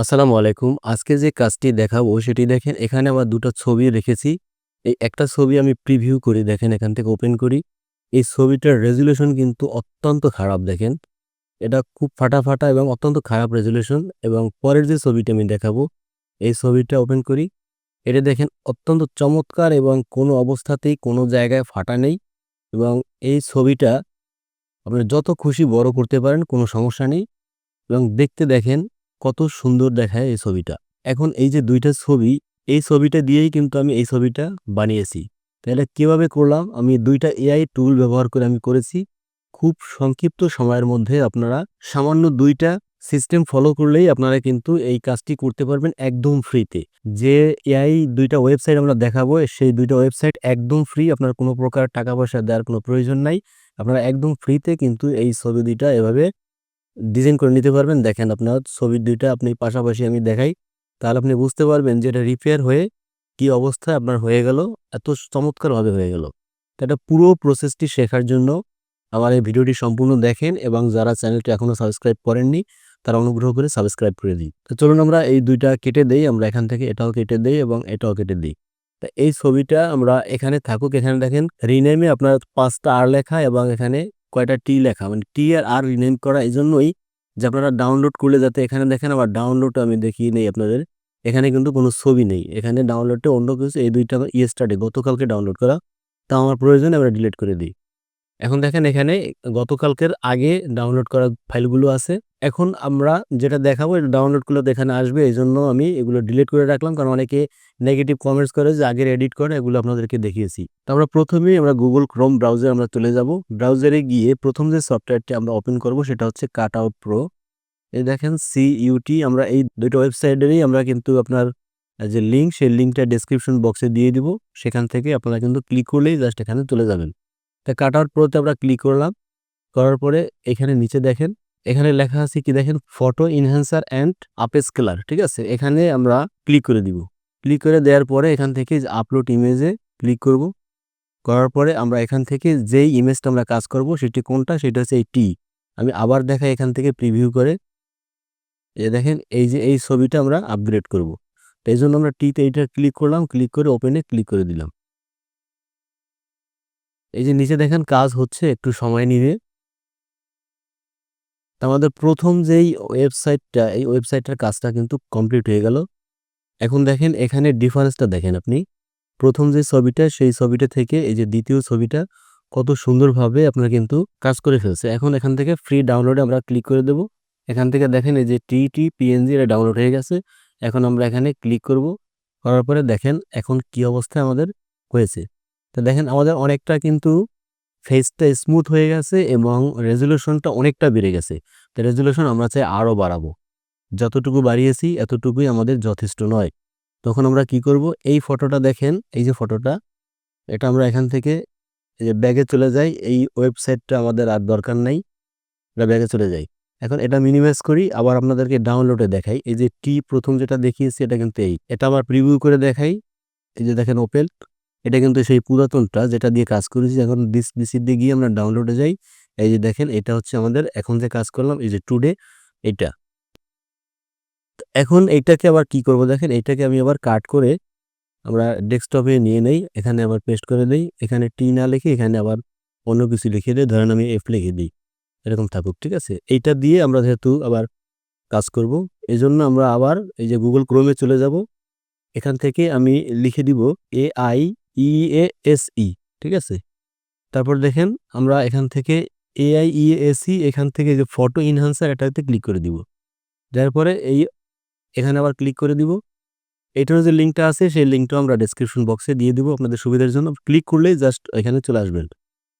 আসসালামু আলাইকুম। আজকে যে কাজটি দেখাবো সেটি দেখেন এখানে আমার ২ টা ছবি রেখেছি। এই একটা ছবি আমি প্রিভিউ করি দেখেন এখান থেকে ওপেন করি। এই ছবিটার রেজোলিউশন কিন্তু অত্যন্ত খারাপ দেখেন। এটা খুব ফাটা, ফাটা এবং অত্যন্ত খারাপ রেজোলিউশন এবং পরের যে ছবিটি আমি দেখাবো এই ছবিটা ওপেন করি। এটা দেখেন অত্যন্ত চমৎকার এবং কোনো অবস্থাতেই কোনো জায়গায় ফাটা নেই এবং এই ছবিটা আপনি যত খুশি বড় করতে পারেন কোনো সমস্যা নেই এবং দেখতে দেখেন কত সুন্দর দেখায় এই ছবিটা। এখন এই যে দুইটা ছবি, এই ছবিটা দিয়েই কিন্তু আমি এই ছবিটা বানিয়েছি। তাহলে কীভাবে করলাম? আমি দুইটা এআই টুল ব্যবহার করে আমি করেছি। খুব সংক্ষিপ্ত সময়ের মধ্যে আপনারা সামান্য দুইটা সিস্টেম ফলো করলেই আপনারা কিন্তু এই কাজটি করতে পারবেন একদম ফ্রিতে। যে এআই দুইটা ওয়েবসাইট আমরা দেখাবো সেই দুইটা ওয়েবসাইট একদম ফ্রি। আপনার কোনো প্রকার টাকা-পয়সা দেওয়ার কোনো প্রয়োজন নাই। আপনারা একদম ফ্রিতে কিন্তু এই ছবি দুইটা এভাবে ডিজাইন করে নিতে পারবেন। দেখেন আপনার ছবি দুইটা আপনি পাশাপাশি আমি দেখাই। তাহলে আপনি বুঝতে পারবেন যে এটা রিপেয়ার হয়ে কি অবস্থায় আপনার হয়ে গেল। এত চমৎকারভাবে হয়ে গেল। তো এটা পুরো প্রসেসটি শেখার জন্য আমার এই ভিডিওটি সম্পূর্ণ দেখেন এবং যারা চ্যানেলটি এখনও সাবস্ক্রাইব করেননি, তারা অনুগ্রহ করে সাবস্ক্রাইব করে দিই তো চলুন আমরা এই দুইটা কেটে দেই। আমরা এখান থেকে এটাও কেটে দেই এবং এটাও কেটে দিই তো এই ছবিটা আমরা এখানে থাকুক, এখানে দেখেন রিনেমে আপনার পাঁচটা আর লেখা এবং এখানে কয়টা টি লেখা। মানে টি আর আর রিনেম করা এই জন্যই যে আপনারা ডাউনলোড করলে যাতে এখানে দেখেন, আবার ডাউনলোড আমি দেখি নেই আপনাদের। এখানে কিন্তু কোনো ছবি নেই। এখানে ডাউনলোডে অন্য কিছু, এই ২ টা আমার ইয়েস্টারডে গতকালকে ডাউনলোড করা। তা আমার প্রয়োজনে আমরা ডিলিট করে দিই। এখন দেখেন এখানে গতকালকের আগে ডাউনলোড করা ফাইলগুলো আছে। এখন আমরা যেটা দেখাবো, এটা ডাউনলোড করলে তো এখানে আসবে। এজন্য আমি এগুলো ডিলিট করে রাখলাম। কারণ অনেকে নেগেটিভ কমেন্টস করে যে আগের এডিট করে, এগুলো আপনাদেরকে দেখিয়েছি। তো আমরা প্রথমেই আমরা গুগল ক্রোম ব্রাউজারে আমরা চলে যাব। ব্রাউজারে গিয়ে প্রথম যে সফটওয়্যারটি আমরা ওপেন করব, সেটা হচ্ছে কাটআউট প্রো। এই দেখেন সিইউটি আমরা এই ২ টা ওয়েবসাইটেরই আমরা কিন্তু আপনার যে লিঙ্ক সেই লিঙ্কটা ডেসক্রিপশন বক্সে দিয়ে দিব। সেখান থেকে আপনারা কিন্তু ক্লিক করলেই জাস্ট এখানে চলে যাবেন। তো কাটআউট প্রোতে আমরা ক্লিক করলাম। করার পরে এখানে নিচে দেখেন, এখানে লেখা আছে কি দেখেন ফটো ইনহ্যান্সার অ্যান্ড আপস্কেলার ঠিক আছে? এখানে আমরা ক্লিক করে দিব। ক্লিক করে দেওয়ার পরে এখান থেকে আপলোড ইমেজে ক্লিক করব। করার পরে আমরা এখান থেকে যেই ইমেজটা আমরা কাজ করব, সেটি কোনটা? সেটা হচ্ছে এই টি। আমি আবার দেখাই এখান থেকে প্রিভিউ করে। এই দেখেন, এই যে এই ছবিটা আমরা আপগ্রেড করব। তো জন্য আমরা টিতে এইটা ক্লিক করলাম। ক্লিক করে ওপেনে ক্লিক করে দিলাম। এই যে নিচে দেখেন কাজ হচ্ছে, একটু সময়। তো আমাদের প্রথম যেই ওয়েবসাইটটা, এই ওয়েবসাইটটার কাজটা কিন্তু কমপ্লিট হয়ে গেল। এখন দেখেন এখানে ডিফারেন্সটা দেখেন আপনি। প্রথম যে ছবিটা, সেই ছবিটা থেকে এই যে দ্বিতীয় ছবিটা, কত সুন্দরভাবে আপনার কিন্তু কাজ করে ফেলছে। এখন এখান থেকে ফ্রি ডাউনলোডে আমরা ক্লিক করে দেব। এখান থেকে দেখেন এই যে টিটি পিএনজি এটা ডাউনলোড হয়ে গেছে। এখন আমরা এখানে ক্লিক করব। করার পরে দেখেন এখন কি অবস্থায় আমাদের হয়েছে। তো দেখেন, আমাদের অনেকটা কিন্তু ফেসটা স্মুথ হয়ে গেছে এবং রেজোলিউশনটা অনেকটা বেড়ে গেছে। তো রেজোলিউশন আমরা চাই আরও বাড়াবো। যতটুকু বাড়িয়েছি, এতটুকুই আমাদের যথেষ্ট নয়। তখন আমরা কি করব? এই ফটোটা দেখেন, এই যে ফটোটা এটা আমরা এখান থেকে এই যে ব্যাগে চলে যাই। এই ওয়েবসাইটটা আমাদের আর দরকার নাই। এটা ব্যাগে চলে যাই। এখন এটা মিনিমাইজ করি, আবার আপনাদেরকে ডাউনলোডে দেখাই। এই যে টি প্রথম যেটা দেখিয়েছি, এটা কিন্তু এই। এটা আবার প্রিভিউ করে দেখাই। এই যে দেখেন ওপেন। এটা কিন্তু সেই পুরাতনটা যেটা দিয়ে কাজ করেছি। এখন পিসির দিয়ে গিয়ে আমরা ডাউনলোডে যাই। এই যে দেখেন, এটা হচ্ছে আমাদের এখন যে কাজ করলাম, এই যে টুডে এইটা। এখন এইটাকে আবার কি করব দেখেন, এইটাকে আমি আবার কাট করে আমরা ডেস্কটপে নিয়ে নেই। এখানে আবার পেস্ট করে দেই। এখানে টি না লিখে এখানে আবার অন্য কিছু লিখে দেই। ধরেন আমি এফ লিখে দিই। এরকম থাকুক, ঠিক আছে? এইটা দিয়ে আমরা যেহেতু আবার কাজ করব এই জন্য আমরা আবার এই যে গুগল ক্রোমে চলে যাব। এখান থেকে আমি লিখে দিব এআই ইএএসই ঠিক আছে? তারপর দেখেন আমরা এখান থেকে এআই ইএএসই এখান থেকে যে ফটো এনহ্যান্সার এটাতে ক্লিক করে দিব। দেওয়ার পরে এই এখানে আবার ক্লিক করে দিব। এটার যে লিঙ্কটা আছে, সেই লিঙ্কটাও আমরা ডেসক্রিপশন বক্সে দিয়ে দিব আপনাদের সুবিধার জন্য। ক্লিক করলেই জাস্ট এখানে চলে আসবেন।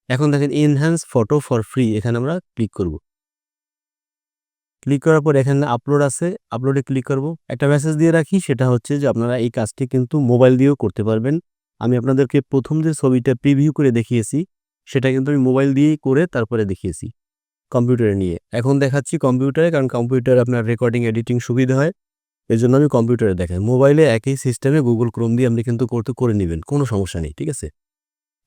এখন দেখেন এনহ্যান্স ফটো ফর ফ্রি এখানে আমরা ক্লিক করব। ক্লিক করার পর এখানে আপলোড আছে। আপলোডে ক্লিক করব। একটা মেসেজ দিয়ে রাখি, সেটা হচ্ছে যে আপনারা এই কাজটি কিন্তু মোবাইল দিয়েও করতে পারবেন। আমি আপনাদেরকে প্রথম যে ছবিটা প্রিভিউ করে দেখিয়েছি, সেটা কিন্তু আমি মোবাইল দিয়েই করে তারপরে দেখিয়েছি। কম্পিউটারে নিয়ে। এখন দেখাচ্ছি কম্পিউটারে কারণ কম্পিউটার আপনার রেকর্ডিং এডিটিং সুবিধা হয়। এই জন্য আমি কম্পিউটারে দেখাই। মোবাইলে একই সিস্টেমে গুগল ক্রোম দিয়ে আপনি কিন্তু করতে, করে নেবেন, কোনো সমস্যা নেই। ঠিক আছে?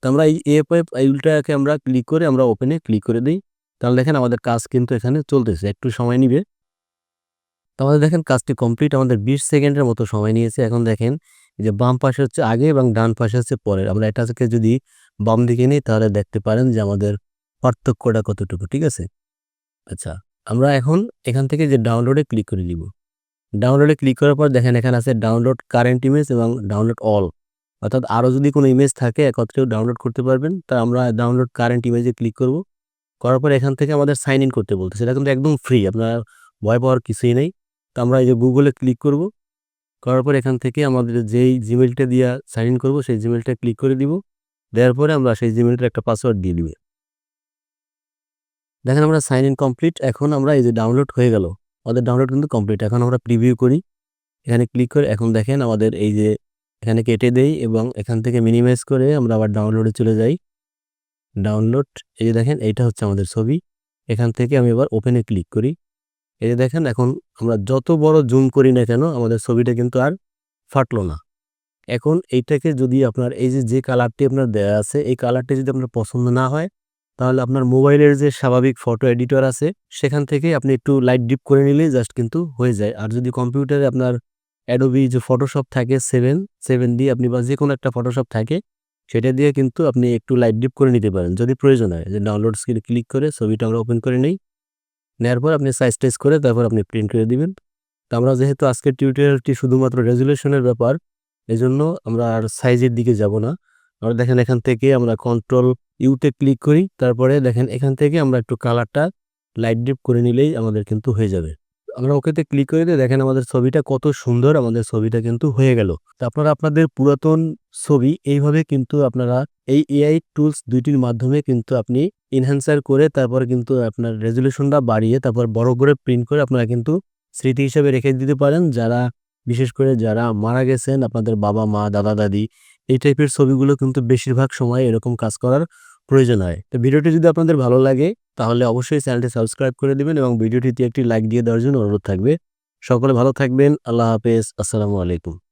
তো আমরা এই এফ ওয়েব ফাইলটাকে আমরা ক্লিক করে, আমরা ওপেনে ক্লিক করে দিই তাহলে দেখেন আমাদের কাজ কিন্তু এখানে চলতেছে। একটু সময় নিবে। তো আমাদের দেখেন কাজটি কমপ্লিট আমাদের ২০ সেকেন্ডের মতো সময় নিয়েছে। এখন দেখেন যে বাম পাশে হচ্ছে আগে এবং ডান পাশে হচ্ছে পরের। আমরা এটাকে যদি বাম দিকে নিই তাহলে দেখতে পারেন যে আমাদের পার্থক্যটা কতটুকু, ঠিক আছে? আচ্ছা, আমরা এখন এখান থেকে যে ডাউনলোডে ক্লিক করে দিব। ডাউনলোডে ক্লিক করার পর দেখেন এখানে আছে ডাউনলোড কারেন্ট ইমেজ এবং ডাউনলোড অল। অর্থাৎ আরও যদি কোনো ইমেজ থাকে একত্রেও ডাউনলোড করতে পারবেন। তা আমরা ডাউনলোড কারেন্ট ইমেজে ক্লিক করব। করার পর এখান থেকে আমাদের সাইন ইন করতে বলতে সেটা কিন্তু একদম ফ্রি। আপনার ভয় পাওয়ার কিছুই নেই। তো আমরা এই যে গুগলে ক্লিক করব। করার পর এখান থেকে আমাদের যেই জিমেলটা দিয়া সাইন ইন করব, সেই জিমেলটা ক্লিক করে দিব। দেওয়ার পরে আমরা সেই জিমেলটার একটা পাসওয়ার্ড দিয়ে দিব। দেখেন আমরা সাইন ইন কমপ্লিট। এখন আমরা এই যে ডাউনলোড হয়ে গেল। আমাদের ডাউনলোড কিন্তু কমপ্লিট। এখন আমরা প্রিভিউ করি। এখানে ক্লিক করে এখন দেখেন আমাদের এই যে এখানে কেটে দেই এবং এখান থেকে মিনিমাইজ করে আমরা আবার ডাউনলোডে চলে যাই। ডাউনলোড এই যে দেখেন এইটা হচ্ছে আমাদের ছবি। এখান থেকে আমি এবার ওপেনে ক্লিক করি। এই যে দেখেন এখন আমরা যত বড় জুম করি না কেন আমাদের ছবিটা কিন্তু আর ফাটলো না। এখন এইটাকে যদি আপনার এই যে, যে কালারটি আপনার দেওয়া আছে এই কালারটি যদি আপনার পছন্দ না হয় তাহলে আপনার মোবাইলের যে স্বাভাবিক ফটো এডিটর আছে সেখান থেকে আপনি একটু লাইট ডিপ করে নিলেই জাস্ট কিন্তু হয়ে যায়। আর যদি কম্পিউটারে আপনার অ্যাডোবি যে ফটোশপ থাকে 7, 7 দিয়ে আপনি বা যে কোনো একটা ফটোশপ থাকে সেটা দিয়ে কিন্তু আপনি একটু লাইট ডিপ করে নিতে পারেন যদি প্রয়োজন হয়। যে ডাউনলোড স্ক্রিনে ক্লিক করে ছবিটা আমরা ওপেন করে নেই। নেওয়ার পর আপনি সাইজ টাইজ করে তারপর আপনি প্রিন্ট করে দিবেন। তো আমরা যেহেতু আজকের টিউটোরিয়ালটি শুধুমাত্র রেজুলেশনের ব্যাপার, এজন্য আমরা আর সাইজের দিকে যাব না। আমরা দেখেন এখান থেকে আমরা কন্ট্রোল ইউতে ক্লিক করি। তারপরে দেখেন এখান থেকে আমরা একটু কালারটা লাইট ডিপ করে নিলেই আমাদের কিন্তু হয়ে যাবে। আমরা ওকেতে ক্লিক করে দিয়ে দেখেন আমাদের ছবিটা কত সুন্দর, আমাদের ছবিটা কিন্তু হয়ে গেল। তো আপনারা আপনাদের পুরাতন ছবি এইভাবে কিন্তু আপনারা এই এআই টুলস দুইটির মাধ্যমে কিন্তু আপনি এনহ্যান্সার করে তারপর কিন্তু আপনার রেজুলেশনটা বাড়িয়ে তারপর বড় করে প্রিন্ট করে আপনারা কিন্তু স্মৃতি হিসেবে রেখে দিতে পারেন। যারা বিশেষ করে যারা মারা গেছেন আপনাদের বাবা-মা, দাদা-দাদি এই টাইপের ছবিগুলো কিন্তু বেশিরভাগ সময় এরকম কাজ করার প্রয়োজন হয়। তো ভিডিওটি যদি আপনাদের ভালো লাগে তাহলে অবশ্যই চ্যানেলটি সাবস্ক্রাইব করে দিবেন এবং ভিডিওটিতে একটি লাইক দিয়ে দেওয়ার জন্য অনুরোধ থাকবে। সকলে ভালো থাকবেন। আল্লাহ হাফেজ। আসসালামু আলাইকুম।